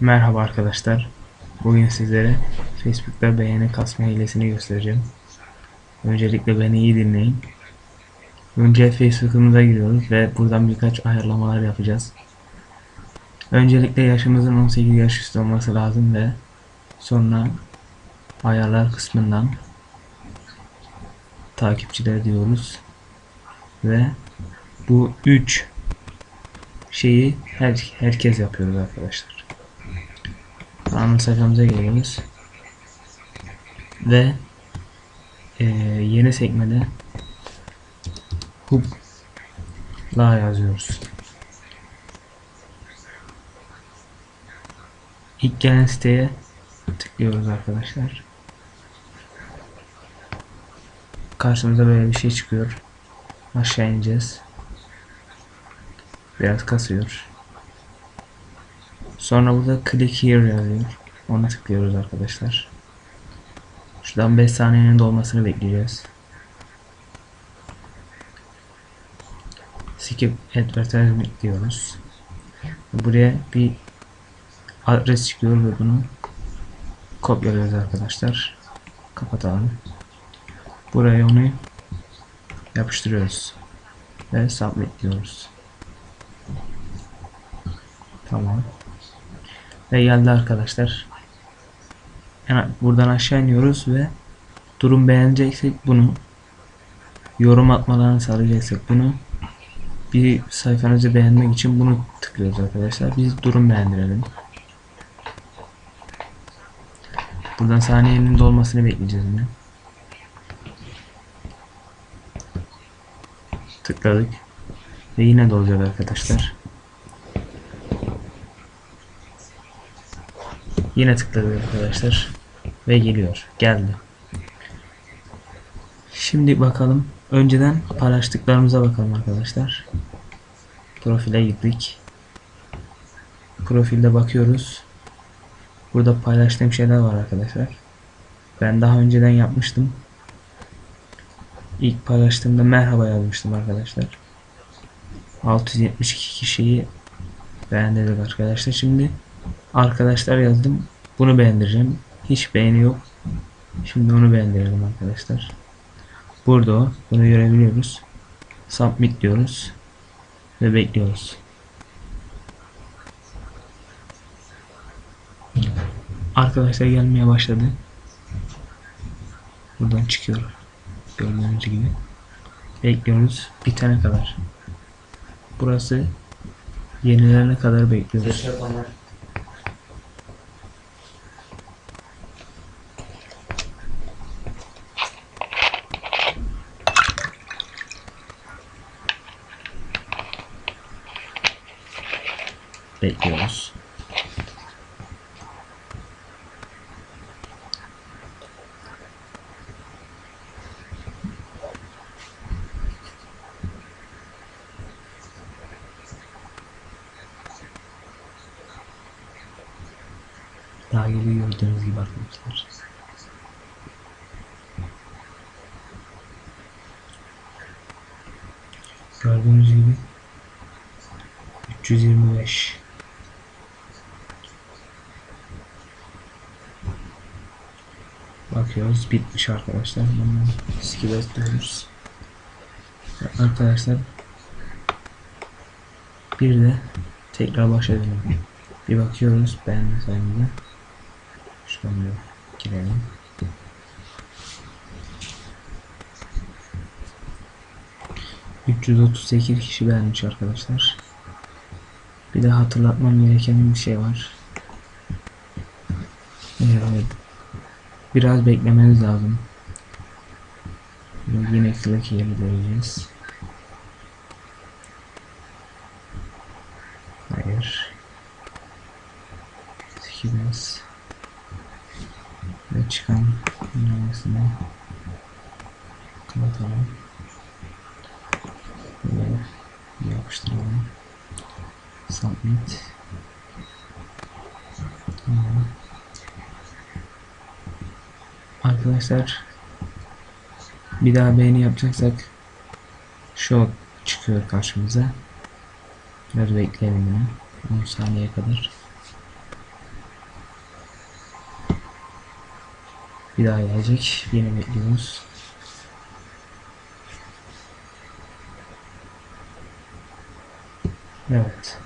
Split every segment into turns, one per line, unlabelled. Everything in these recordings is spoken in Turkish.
Merhaba arkadaşlar. Bugün sizlere Facebook'ta beğeni kasma hilesini göstereceğim. Öncelikle beni iyi dinleyin. Önce Facebook'umuza giriyoruz ve buradan birkaç ayarlamalar yapacağız. Öncelikle yaşımızın 18 yaş üstü olması lazım ve sonra ayarlar kısmından takipçiler diyoruz ve bu 3 şeyi her, herkes yapıyoruz arkadaşlar. Ana sayfamıza geliyoruz. Ve e, yeni sekmede hubla yazıyoruz. İlk gelen siteye tıklıyoruz arkadaşlar. Karşımıza böyle bir şey çıkıyor. Aşağı ineceğiz. Biraz kasıyor. Sonra burada click here yazıyor. Ona tıklıyoruz arkadaşlar. Şuradan 5 saniyenin dolmasını bekleyeceğiz. Skip advertisement diyoruz. Buraya bir adres çıkıyor ve bunu kopyalıyoruz arkadaşlar. Kapatalım. Buraya onu yapıştırıyoruz. Ve submit diyoruz. Tamam. Ve geldi arkadaşlar. Yani buradan aşağı iniyoruz ve durum beğeneceksek bunu yorum atmalarını sağlayacaksak bunu bir sayfanızı beğenmek için bunu tıklıyoruz arkadaşlar. Biz durum beğendirelim. Buradan saniyenin dolmasını bekleyeceğiz yine. Tıkladık. Ve yine dolacak arkadaşlar. Yine tıkladık arkadaşlar. Ve geliyor. Geldi. Şimdi bakalım. Önceden paylaştıklarımıza bakalım arkadaşlar. Profile gittik. Profilde bakıyoruz. Burada paylaştığım şeyler var arkadaşlar. Ben daha önceden yapmıştım. İlk paylaştığımda merhaba yazmıştım arkadaşlar. 672 kişiyi beğendirdik arkadaşlar. Şimdi arkadaşlar yazdım. Bunu beğendireceğim. Hiç beğeni yok. Şimdi onu beğendirelim arkadaşlar. Burada o. Bunu görebiliyoruz. Submit diyoruz. Ve bekliyoruz. Arkadaşlar gelmeye başladı. Buradan çıkıyor. Gördüğünüz gibi. Bekliyoruz. Bitene kadar. Burası yenilerine kadar bekliyoruz. Bekliyoruz. Daha geliyor gördüğünüz gibi arkadaşlar. Gördüğünüz gibi 325 Bakıyoruz bitmiş arkadaşlar. Bunu skip ediyoruz. Arkadaşlar bir de tekrar dönelim. Bir bakıyoruz sayımıza. Şuradan bir girelim. ...338 kişi beğenmiş arkadaşlar. Bir de hatırlatmam gereken bir şey var. Evet. Biraz beklemeniz lazım. Yine click yeri deneyeceğiz. Hayır. Skibes. Ve çıkan numarasını kapatalım. Ve yapıştıralım. Submit. Tamam. Arkadaşlar bir daha beğeni yapacaksak şu çıkıyor karşımıza. Biraz bekleyelim bunu. 10 saniye kadar. Bir daha gelecek. Yine bekliyoruz. Evet.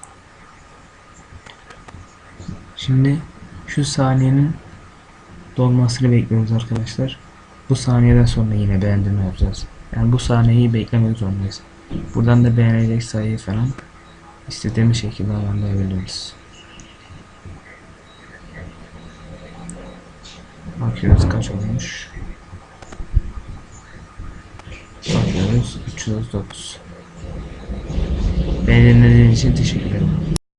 Şimdi şu saniyenin dolmasını bekliyoruz arkadaşlar. Bu saniyeden sonra yine beğendirme yapacağız. Yani bu saniyeyi beklemek zorundayız. Buradan da beğenecek sayıyı falan istediğimiz şekilde ayarlayabiliriz. Bakıyoruz kaç olmuş. Bakıyoruz 339. Beni dinlediğiniz için teşekkür